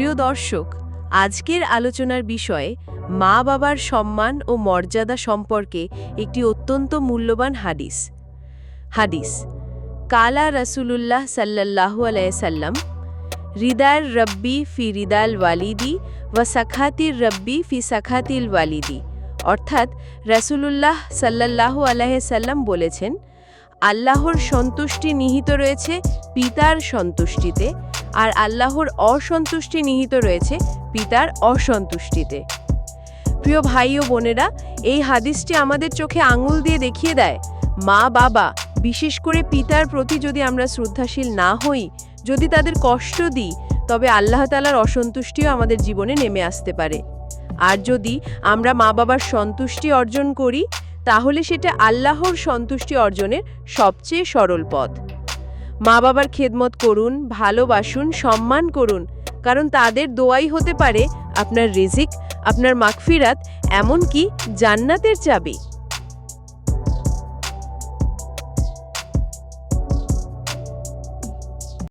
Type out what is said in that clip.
প্রিয় দর্শক, আজকের আলোচনার বিষয়ে মা বাবার সম্মান ও মর্যাদা সম্পর্কে একটি অত্যন্ত মূল্যবান হাদিস। হাদিস, কালা রাসূলুল্লাহ সাল্লাল্লাহু আলাইসাল্লাম হৃদার রব্বি ফি হৃদাল ওয়ালিদি ওয়া সাখাতির রব্বি ফি সাখাতিল ওয়ালিদি। অর্থাৎ রাসূলুল্লাহ সাল্লাল্লাহু আলাইসাল্লাম বলেছেন, আল্লাহর সন্তুষ্টি নিহিত রয়েছে পিতার সন্তুষ্টিতে আর আল্লাহর অসন্তুষ্টি নিহিত রয়েছে পিতার অসন্তুষ্টিতে। প্রিয় ভাই ও বোনেরা, এই হাদিসটি আমাদের চোখে আঙুল দিয়ে দেখিয়ে দেয়, মা, বাবা, বিশেষ করে পিতার প্রতি যদি আমরা শ্রদ্ধাশীল না হই, যদি তাদের কষ্ট দিই, তবে আল্লাহ তালার অসন্তুষ্টিও আমাদের জীবনে নেমে আসতে পারে। আর যদি আমরা মা বাবার সন্তুষ্টি অর্জন করি, তাহলে সেটা আল্লাহর সন্তুষ্টি অর্জনের সবচেয়ে সরল পথ। মা বাবার খেদমত করুন, ভালোবাসুন, সম্মান করুন। কারণ তাদের দোয়াই হতে পারে আপনার রিজিক, আপনার মাগফিরাত, এমনকি জান্নাতের চাবি।